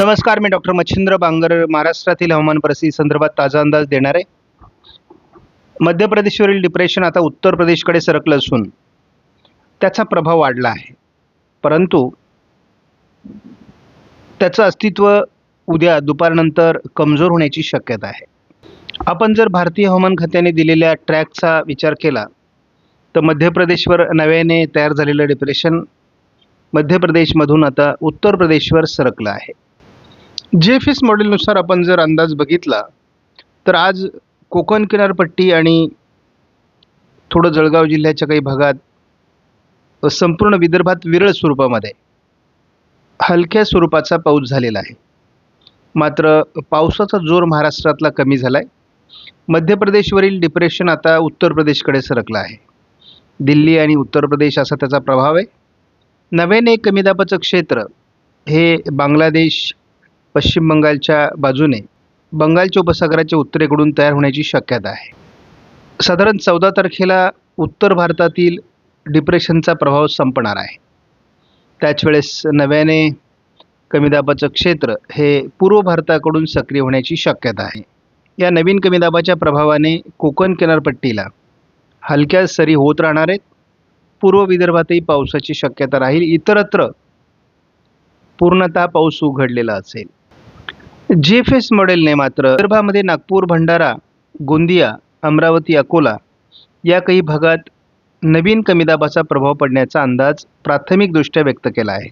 नमस्कार मी डॉक्टर मच्छिंद्र बांगर महाराष्ट्रातील हवामान परिस्थिती संदर्भात ताजा अंदाज देणार आहे. मध्य प्रदेशवरील डिप्रेशन आता उत्तर प्रदेशकडे सरकलं असून त्याचा प्रभाव वाढला आहे. परंतु त्याचं अस्तित्व उद्या दुपारनंतर कमजोर होण्याची शक्यता आहे. आपण जर भारतीय हवामान खात्याने दिलेल्या ट्रॅकचा विचार केला तर मध्य प्रदेशवर नव्याने तयार झालेलं डिप्रेशन मध्य प्रदेशमधून आता उत्तर प्रदेशवर सरकलं आहे. जे एफ एस मॉडेलनुसार आपण जर अंदाज बघितला तर आज कोकण किनारपट्टी आणि थोडं जळगाव जिल्ह्याच्या काही भागात संपूर्ण विदर्भात विरळ स्वरूपामध्ये हलक्या स्वरूपाचा पाऊस झालेला आहे. मात्र पावसाचा जोर महाराष्ट्रातला कमी झाला आहे मध्य प्रदेशवरील डिप्रेशन आता उत्तर प्रदेशकडे सरकलं आहे. दिल्ली आणि उत्तर प्रदेश असा त्याचा प्रभाव आहे. नव्याने कमी दाबाचं क्षेत्र हे बांगलादेश पश्चिम बंगालच्या बाजूने बंगालच्या उपसागराच्या उत्तरेकडून तयार होण्याची शक्यता आहे. साधारण चौदा तारखेला उत्तर भारतातील डिप्रेशनचा प्रभाव संपणार आहे. त्याच वेळेस नव्याने कमी दाबाचं क्षेत्र हे पूर्व भारताकडून सक्रिय होण्याची शक्यता आहे. या नवीन कमी दाबाच्या प्रभावाने कोकण किनारपट्टीला हलक्या सरी होत राहणार आहेत. पूर्व विदर्भातही पावसाची शक्यता राहील. इतरत्र पूर्णतः पाऊस उघडलेला असेल. जे फेस एस मॉडेलने मात्र विदर्भामध्ये नागपूर भंडारा गोंदिया अमरावती अकोला या काही भागात नवीन कमी दाबाचा प्रभाव पडण्याचा अंदाज प्राथमिकदृष्ट्या व्यक्त केला आहे.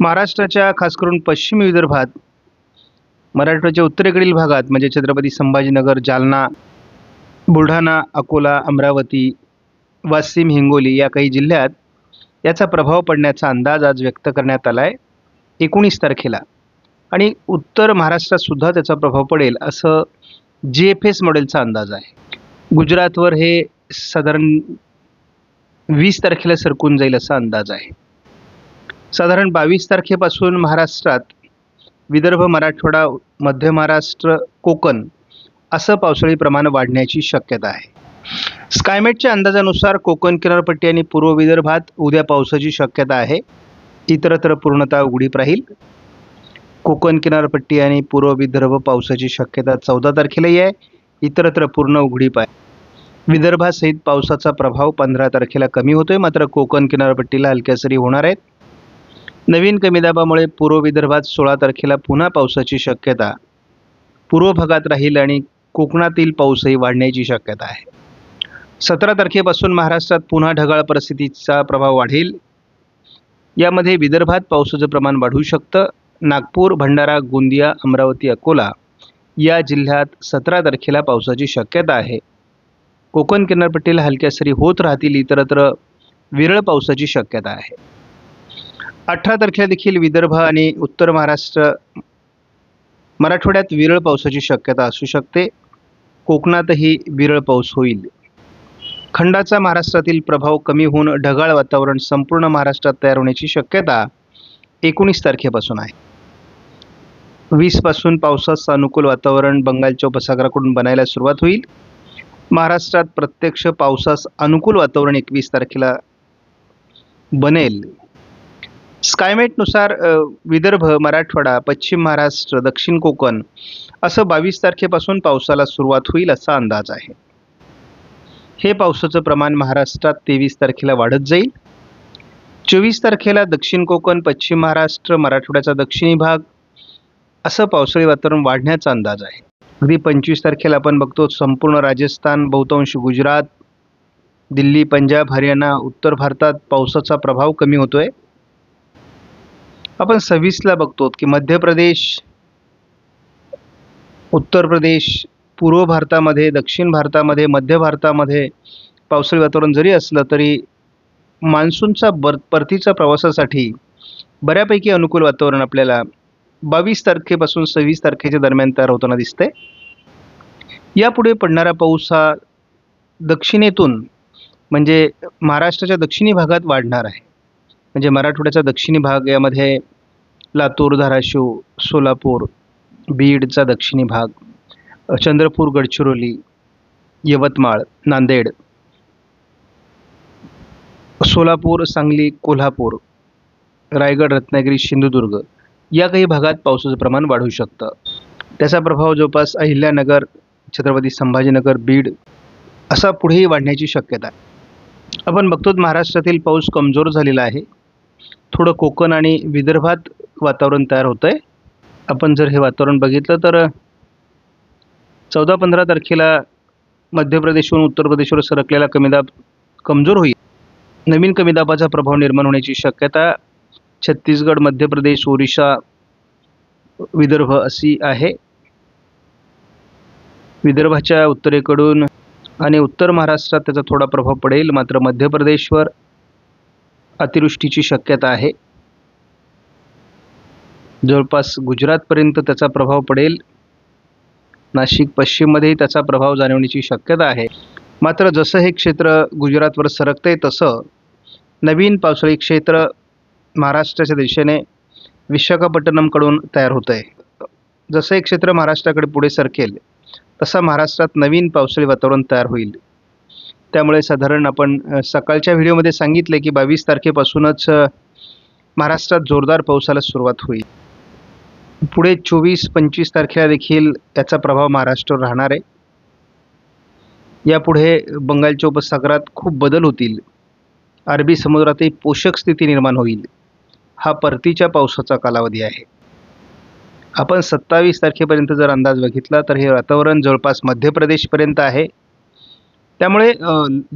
महाराष्ट्राच्या खास करून पश्चिम विदर्भात मराठवाड्याच्या उत्तरेकडील भागात म्हणजे छत्रपती संभाजीनगर जालना बुलढाणा अकोला अमरावती वाशिम हिंगोली या काही जिल्ह्यात याचा प्रभाव पडण्याचा अंदाज आज व्यक्त करण्यात आला आहे एकोणीस तारखेला आणि उत्तर महाराष्ट्रात सुद्धा त्याचा प्रभाव पडेल असं जी एफ एस मॉडेलचा अंदाज आहे. गुजरातवर हे साधारण वीस तारखेला सरकून जाईल असा अंदाज आहे. साधारण बावीस तारखेपासून महाराष्ट्रात विदर्भ मराठवाडा मध्य महाराष्ट्र कोकण असं पावसाळी प्रमाण वाढण्याची शक्यता आहे. स्कायमेटच्या अंदाजानुसार कोकण किनारपट्टी आणि पूर्व विदर्भात उद्या पावसाची शक्यता आहे. इतरत्र पूर्णतः उघडीप राहील. कोकण किनारपट्टी आणि पूर्व विदर्भ पावसाची शक्यता चौदा तारखेलाही आहे. इतरत्र पूर्ण उघडीप आहे. विदर्भासहित पावसाचा प्रभाव पंधरा तारखेला कमी होतोय. मात्र कोकण किनारपट्टीला हलक्या सरी होणार आहेत. नवीन कमी दाबामुळे पूर्व विदर्भात सोळा तारखेला पुन्हा पावसाची शक्यता. पूर्व भागात राहील आणि कोकणातील पाऊसही वाढण्याची शक्यता आहे. सतरा तारखेपासून महाराष्ट्रात पुन्हा ढगाळ परिस्थितीचा प्रभाव वाढेल. यामध्ये विदर्भात पावसाचं प्रमाण वाढू शकतं. नागपूर भंडारा गोंदिया अमरावती अकोला या जिल्ह्यात सतरा तारखेला पावसाची शक्यता आहे. कोकण किनारपट्टीला हलक्या सरी होत राहतील इतरत्र विरळ पावसाची शक्यता आहे. अठरा तारखेला देखील विदर्भ आणि उत्तर महाराष्ट्र मराठवाड्यात विरळ पावसाची शक्यता असू शकते. कोकणातही विरळ पाऊस होईल. खंडाचा महाराष्ट्रातील प्रभाव कमी होऊन ढगाळ वातावरण संपूर्ण महाराष्ट्रात तयार होण्याची शक्यता एकोणीस तारखेपासून आहे. वीसपासून पावसाचं अनुकूल वातावरण बंगालच्या उपसागराकडून बनायला सुरुवात होईल. महाराष्ट्रात प्रत्यक्ष पावसास अनुकूल वातावरण एकवीस तारखेला बनेल. स्कायमेटनुसार विदर्भ मराठवाडा पश्चिम महाराष्ट्र दक्षिण कोकण असं बावीस तारखेपासून पावसाला सुरुवात होईल असा अंदाज आहे. हे पावसाचं प्रमाण महाराष्ट्रात तेवीस तारखेला वाढत जाईल. चोवीस तारखेला दक्षिण कोकण पश्चिम महाराष्ट्र मराठवाड्याचा दक्षिणी भाग असं पावसाळी वातावरण वाढण्याचा अंदाज आहे. अगदी पंचवीस तारखेला आपण बघतो संपूर्ण राजस्थान बहुतांश गुजरात दिल्ली पंजाब हरियाणा उत्तर भारतात पावसाचा प्रभाव कमी होतोय. आपण सव्वीसला बघतो की मध्य प्रदेश उत्तर प्रदेश पूर्व भारतामध्ये दक्षिण भारतामध्ये मध्य भारतामध्ये पावसाळी वातावरण जरी असलं तरी मान्सूनचा बर परतीच्या प्रवासासाठी बऱ्यापैकी अनुकूल वातावरण आपल्याला बावीस तारखेपासून सव्वीस तारखेच्या दरम्यान तयार होताना दिसते यापुढे पडणारा पाऊस हा दक्षिणेतून म्हणजे महाराष्ट्राच्या दक्षिणी भागात वाढणार आहे. म्हणजे मराठवाड्याचा दक्षिणी भाग यामध्ये लातूर धाराशिव सोलापूर बीडचा दक्षिणी भाग चंद्रपूर गडचिरोली यवतमाळ नांदेड सोलापूर सांगली कोल्हापूर रायगड रत्नागिरी सिंधुदुर्ग या काही भागात पावसाचं प्रमाण वाढू शकतं. त्याचा प्रभाव जवळपास अहिल्यानगर छत्रपती संभाजीनगर बीड असा पुढेही वाढण्याची शक्यता आहे. आपण बघतो महाराष्ट्रातील पाऊस कमजोर झालेला आहे. थोडं कोकण आणि विदर्भात वातावरण तयार होतं आहे आपण जर हे वातावरण बघितलं तर चौदा पंधरा तारखेला मध्य प्रदेशहून उत्तर प्रदेशवर सरकलेला कमी दाब कमजोर होईल. नवीन कमी दाबाचा प्रभाव निर्माण होण्याची शक्यता छत्तीसगड मध्य प्रदेश ओरिसा विदर्भ अशी आहे. विदर्भाच्या उत्तरेकडून आणि उत्तर महाराष्ट्रात त्याचा थोडा प्रभाव पडेल. मात्र मध्य प्रदेशवर अतिवृष्टीची शक्यता आहे. जवळपास गुजरातपर्यंत त्याचा प्रभाव पडेल. नाशिक पश्चिममध्येही त्याचा प्रभाव जाणवण्याची शक्यता आहे. मात्र जसं हे क्षेत्र गुजरातवर सरकते तसं नवीन पावसाळी क्षेत्र महाराष्ट्राच्या दिशेने विशाखापट्टणमकडून तयार होतं आहे जसं हे क्षेत्र महाराष्ट्राकडे पुढे सरकेल तसा महाराष्ट्रात नवीन पावसाळी वातावरण तयार होईल. त्यामुळे साधारण आपण सकाळच्या व्हिडिओमध्ये सांगितले की बावीस तारखेपासूनच महाराष्ट्रात जोरदार पावसाला सुरुवात होईल. पुढे चोवीस पंचवीस तारखेला देखील याचा प्रभाव महाराष्ट्रावर राहणार आहे. यापुढे बंगालच्या उपसागरात खूप बदल होतील. अरबी समुद्रातही पोषक स्थिती निर्माण होईल. हा परतीच्या पावसाचा कालावधी आहे. आपण सत्तावीस तारखेपर्यंत जर अंदाज बघितला तर हे वातावरण जवळपास मध्य प्रदेशपर्यंत आहे. त्यामुळे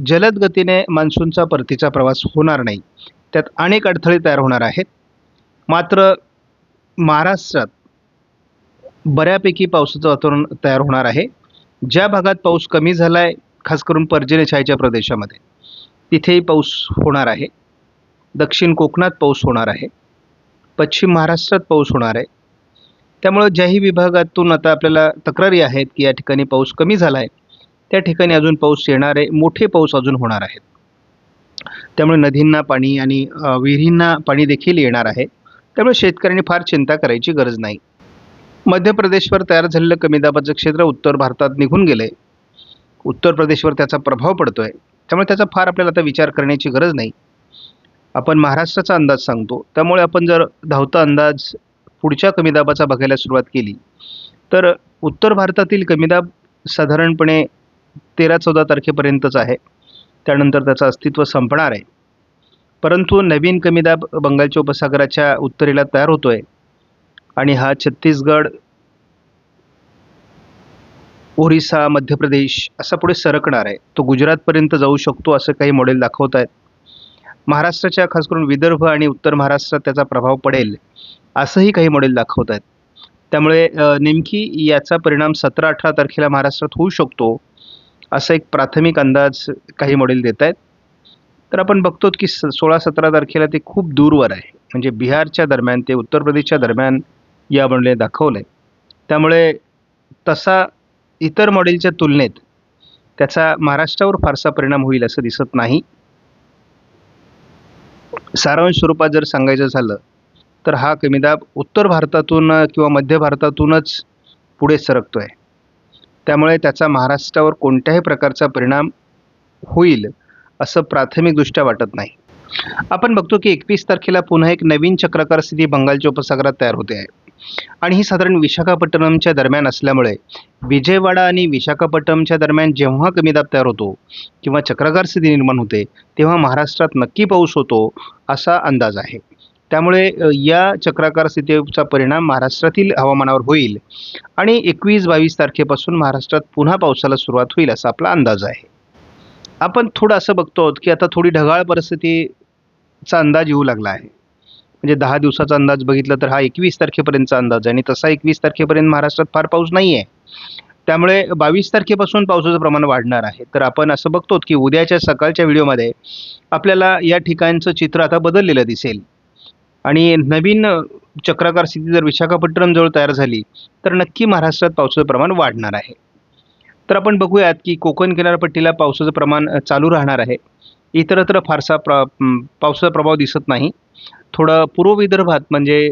जलद गतीने मान्सूनचा परतीचा प्रवास होणार नाही. त्यात अनेक अडथळे तयार होणार आहेत. मात्र महाराष्ट्रात बऱ्यापैकी पावसाचं वातावरण तयार होणार आहे. ज्या भागात पाऊस कमी झाला आहे खास करून पर्जन्यछायेच्या प्रदेशामध्ये तिथेही पाऊस होणार आहे. दक्षिण कोकणात पाऊस होणार आहे. पश्चिम महाराष्ट्रात पाऊस होणार आहे. त्यामुळं ज्याही विभागातून आता आपल्याला तक्रारी आहेत की या ठिकाणी पाऊस कमी झाला आहे त्या ठिकाणी अजून पाऊस येणार आहे. मोठे पाऊस अजून होणार आहेत. त्यामुळे नदींना पाणी आणि विहिरींना पाणी देखील येणार आहे. त्यामुळे शेतकऱ्यांनी फार चिंता करायची गरज नाही. मध्य प्रदेशवर तयार झालेलं कमी दाबाचं क्षेत्र उत्तर भारतात निघून गेलं आहे उत्तर प्रदेशवर त्याचा प्रभाव पडतो आहे त्यामुळे त्याचा फार आपल्याला आता विचार करण्याची गरज नाही. आपण महाराष्ट्राचा अंदाज सांगतो. त्यामुळे आपण जर धावता अंदाज पुढच्या कमी दाबाचा बघायला सुरुवात केली तर उत्तर भारतातील कमी दाब साधारणपणे तेरा चौदा तारखेपर्यंतच आहे. त्यानंतर त्याचं अस्तित्व संपणार आहे. परंतु नवीन कमी दाब बंगालच्या उपसागराच्या उत्तरेला तयार होतो आहे आणि हा छत्तीसगड ओरिसा मध्य प्रदेश असा पुढे सरकणार आहे. तो गुजरातपर्यंत जाऊ शकतो असं काही मॉडेल दाखवत आहेत महाराष्ट्राच्या खास करून विदर्भ आणि उत्तर महाराष्ट्रात त्याचा प्रभाव पडेल असंही काही मॉडेल दाखवत आहेत. त्यामुळे नेमकी याचा परिणाम सतरा अठरा तारखेला महाराष्ट्रात होऊ शकतो असा एक प्राथमिक अंदाज काही मॉडेल देत आहेत. तर आपण बघतो की स सोळा सतरा तारखेला ते खूप दूरवर आहे. म्हणजे बिहारच्या दरम्यान ते उत्तर प्रदेशच्या दरम्यान या मॉडेलने दाखवलं आहे त्यामुळे तसा इतर मॉडेलच्या तुलनेत त्याचा महाराष्ट्रावर फारसा परिणाम होईल असं दिसत नाही. सारांश स्वरूपात जर सांगायचं झालं तर हा कमी दाब उत्तर भारतातून किंवा मध्य भारतातूनच पुढे सरकतो आहे त्यामुळे त्याचा महाराष्ट्रावर कोणत्याही प्रकारचा परिणाम होईल असं प्राथमिकदृष्ट्या वाटत नाही. आपण बघतो की एकवीस तारखेला पुन्हा एक नवीन चक्राकार स्थिती बंगालच्या उपसागरात तयार होते आहे. आणि ही साधारण विशाखापट्टणमच्या दरम्यान असल्यामुळे विजयवाडा आणि विशाखापट्टणमच्या दरम्यान जेव्हा कमी दाब तयार होतो किंवा चक्राकार स्थिती निर्माण होते तेव्हा महाराष्ट्रात नक्की पाऊस होतो असा अंदाज आहे. त्यामुळे या चक्राकार स्थितीचा परिणाम महाराष्ट्रातील हवामानावर होईल आणि एकवीस बावीस तारखेपासून महाराष्ट्रात पुन्हा पावसाला सुरुवात होईल असा आपला अंदाज आहे. आपण थोडं असं बघतो आहोत की आता थोडी ढगाळ परिस्थितीचा अंदाज येऊ लागला आहे. म्हणजे दहा दिवसाचा अंदाज बघितला तर हा एकवीस तारखेपर्यंतचा अंदाज आहे. आणि तसा एकवीस तारखेपर्यंत महाराष्ट्रात फार पाऊस नाही आहे त्यामुळे बावीस तारखेपासून पावसाचं प्रमाण वाढणार आहे. तर आपण असं बघतो की उद्याच्या सकाळच्या व्हिडिओमध्ये आपल्याला या ठिकाणचं चित्र आता बदललेलं दिसेल. आणि नवीन चक्राकार स्थिती जर विशाखापट्टणमजवळ तयार झाली तर नक्की महाराष्ट्रात पावसाचं प्रमाण वाढणार आहे. तर आपण बघूयात की कोकण किनारपट्टीला पावसाचं प्रमाण चालू राहणार आहे. इतरत्र फारसा प्र पावसाचा प्रभाव दिसत नाही. थोडं पूर्व विदर्भात म्हणजे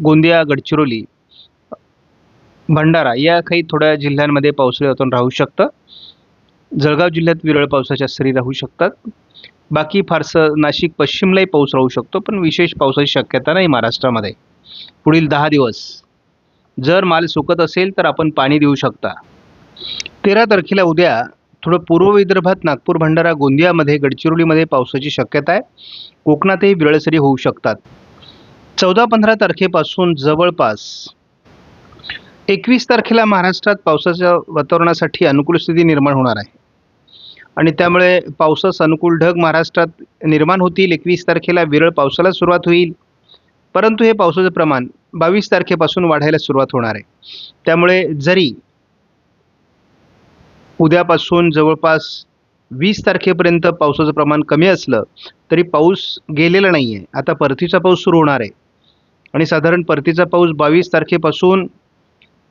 गोंदिया गडचिरोली भंडारा या काही थोड्या जिल्ह्यांमध्ये पावसाळी वातावरण राहू शकतं. जळगाव जिल्ह्यात विरळ पावसाच्या सरी राहू शकतात. बाकी फारसं नाशिक पश्चिमलाही पाऊस राहू शकतो पण विशेष पावसाची शक्यता नाही महाराष्ट्रामध्ये. पुढील दहा दिवस. जर माल सुकत असेल तर आपण पाणी देऊ शकता. तेरा तारखेला उद्या थोडं पूर्व विदर्भात नागपूर भंडारा गोंदियामध्ये गडचिरोलीमध्ये पावसाची शक्यता आहे. कोकणातही विरळ सरी होऊ शकतात. चौदा पंधरा तारखेपासून जवळपास एकवीस तारखेला महाराष्ट्रात पावसाच्या वातावरणासाठी अनुकूल स्थिती निर्माण होणार आहे. आणि त्यामुळे पावसास अनुकूल ढग महाराष्ट्रात निर्माण होतील. एकवीस तारखेला विरळ पावसाला सुरुवात होईल. परंतु हे पावसाचं प्रमाण बावीस तारखेपासून वाढायला सुरुवात होणार आहे. त्यामुळे जरी उद्यापासून जवळपास वीस तारखेपर्यंत पावसाचं प्रमाण कमी असलं तरी पाऊस गेलेला नाही आहे आता परतीचा पाऊस सुरू होणार आहे. आणि साधारण परतीचा पाऊस बावीस तारखेपासून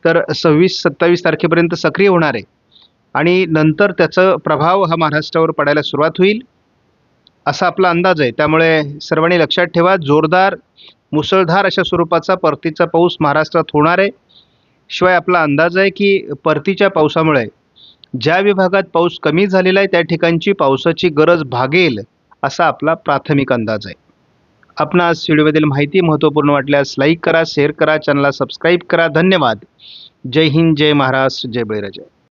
तर सव्वीस सत्तावीस तारखेपर्यंत सक्रिय होणार आहे. आणि नंतर त्याचा प्रभाव हा महाराष्ट्रावर पडायला सुरुवात होईल असा आपला अंदाज आहे. त्यामुळे सर्वांनी लक्षात ठेवा जोरदार मुसळधार अशा स्वरूपाचा परतीचा पाऊस महाराष्ट्रात होणार आहे. शिवाय आपला अंदाज आहे की परतीच्या पावसामुळे ज्या विभागात पाऊस कमी झालेला आहे त्या ठिकाणची पावसाची गरज भागेल असा आपला प्राथमिक अंदाज आहे. आपणास व्हिडिओमधील माहिती महत्त्वपूर्ण वाटल्यास लाईक करा शेअर करा चॅनलला सबस्क्राईब करा. धन्यवाद. जय हिंद जय महाराष्ट्र जय बळीराजा.